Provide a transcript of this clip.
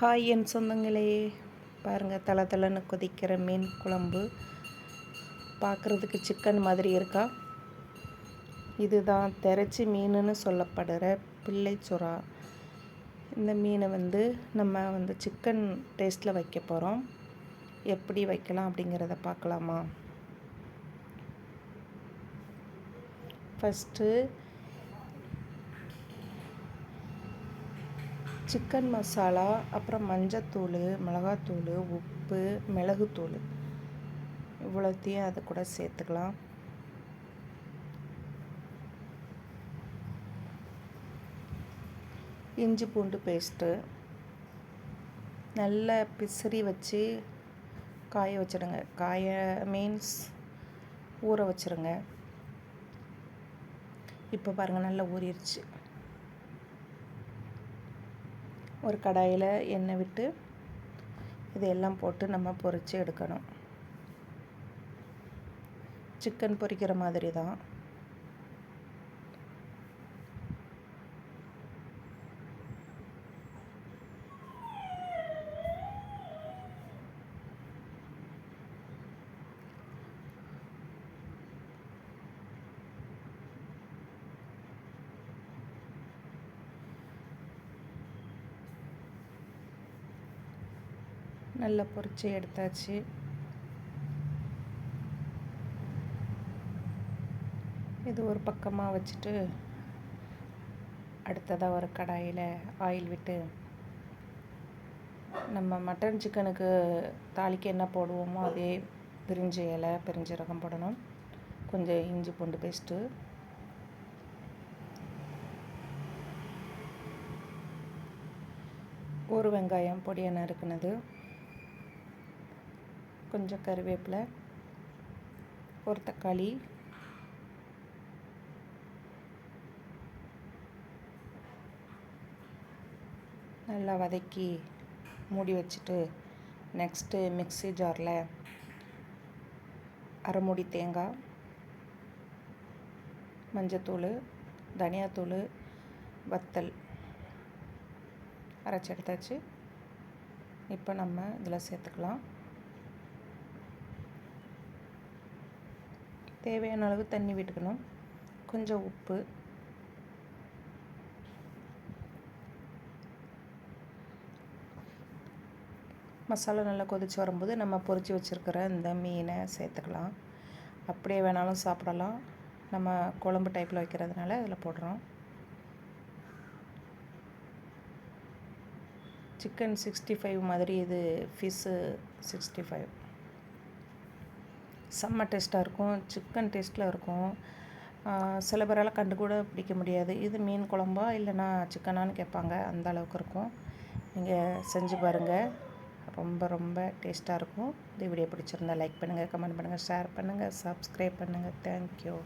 Hi என் சொந்தங்களே. பாருங்கள் தலை தலைன்னு கொதிக்கிற மீன் குழம்பு. பார்க்குறதுக்கு சிக்கன் மாதிரி இருக்கா? இதுதான் திரைச்சி மீனுன்னு சொல்லப்படுற பிள்ளை சுறா. இந்த மீனை வந்து நம்ம வந்து சிக்கன் டேஸ்ட்டில் வைக்க போகிறோம் எப்படி வைக்கலாம் அப்படிங்கிறத பார்க்கலாமா? ஃபஸ்ட்டு சிக்கன் மசாலா அப்புறம் மஞ்சத்தூள் மிளகாத்தூள் உப்பு மிளகுத்தூள். இவ்வளோத்தையும் அதை கூட சேர்த்துக்கலாம். இஞ்சி பூண்டு பேஸ்ட்டு. நல்ல பிசிறி வச்சு காய வச்சுடுங்க. காய மீன்ஸ் ஊற வச்சுருங்க இப்போ பாருங்கள் நல்லா ஊறிடுச்சு. ஒரு கடாயில் எண்ணெய் விட்டு இதையெல்லாம் போட்டு நம்ம பொறிச்சு எடுக்கணும். சிக்கன் பொரிக்கிற மாதிரி தான். நல்லா பொறிச்சு எடுத்தாச்சு. இது ஒரு பக்கமாக வச்சுட்டு அடுத்ததாக ஒரு கடாயில் ஆயில் விட்டு நம்ம மட்டன் சிக்கனுக்கு தாளிக்கு என்ன போடுவோமோ அதே பிரிஞ்ச இலை பிரிஞ்சிரகம் போடணும். கொஞ்சம் இஞ்சி பூண்டு பேஸ்ட்டு ஒரு வெங்காயம் பொடியை நறுக்குனது கொஞ்சம் கருவேப்பிலை ஒரு தக்காளி நல்லா வதக்கி மூடி வச்சுட்டு நெக்ஸ்ட்டு மிக்ஸி ஜாரில் அரை மூடி தேங்காய் மஞ்சத்தூள் தனியாத்தூள் வத்தல் அரைச்சி எடுத்தாச்சு. இப்போ நம்ம இதில் சேர்த்துக்கலாம். தேவையான அளவு தண்ணி விட்டுக்கணும். கொஞ்சம் உப்பு. மசாலா நல்லா கொதித்து வரும்போது நம்ம பொறிச்சு வச்சுருக்கிற இந்த மீனை சேர்த்துக்கலாம். அப்படியே வேணாலும் சாப்பிடலாம். நம்ம குழம்பு டைப்பில் வைக்கிறதுனால அதில் போடுறோம். சிக்கன் சிக்ஸ்டி ஃபைவ் மாதிரி இது ஃபிஷ்ஷு சிக்ஸ்டி ஃபைவ் செம்ம டேஸ்ட்டாக இருக்கும் சிக்கன் டேஸ்ட்டில் இருக்கும். சில பேரால் கண்டு கூட பிடிக்க முடியாது. இது மீன் குழம்பா இல்லைனா சிக்கனான்னு கேட்பாங்க. அந்த அளவுக்கு இருக்கும். நீங்கள் செஞ்சு பாருங்கள் ரொம்ப ரொம்ப டேஸ்ட்டாக இருக்கும். இந்த வீடியோ பிடிச்சிருந்தா லைக் பண்ணுங்கள் கமெண்ட் பண்ணுங்கள் ஷேர் பண்ணுங்கள் சப்ஸ்கிரைப் பண்ணுங்கள் தேங்க்யூ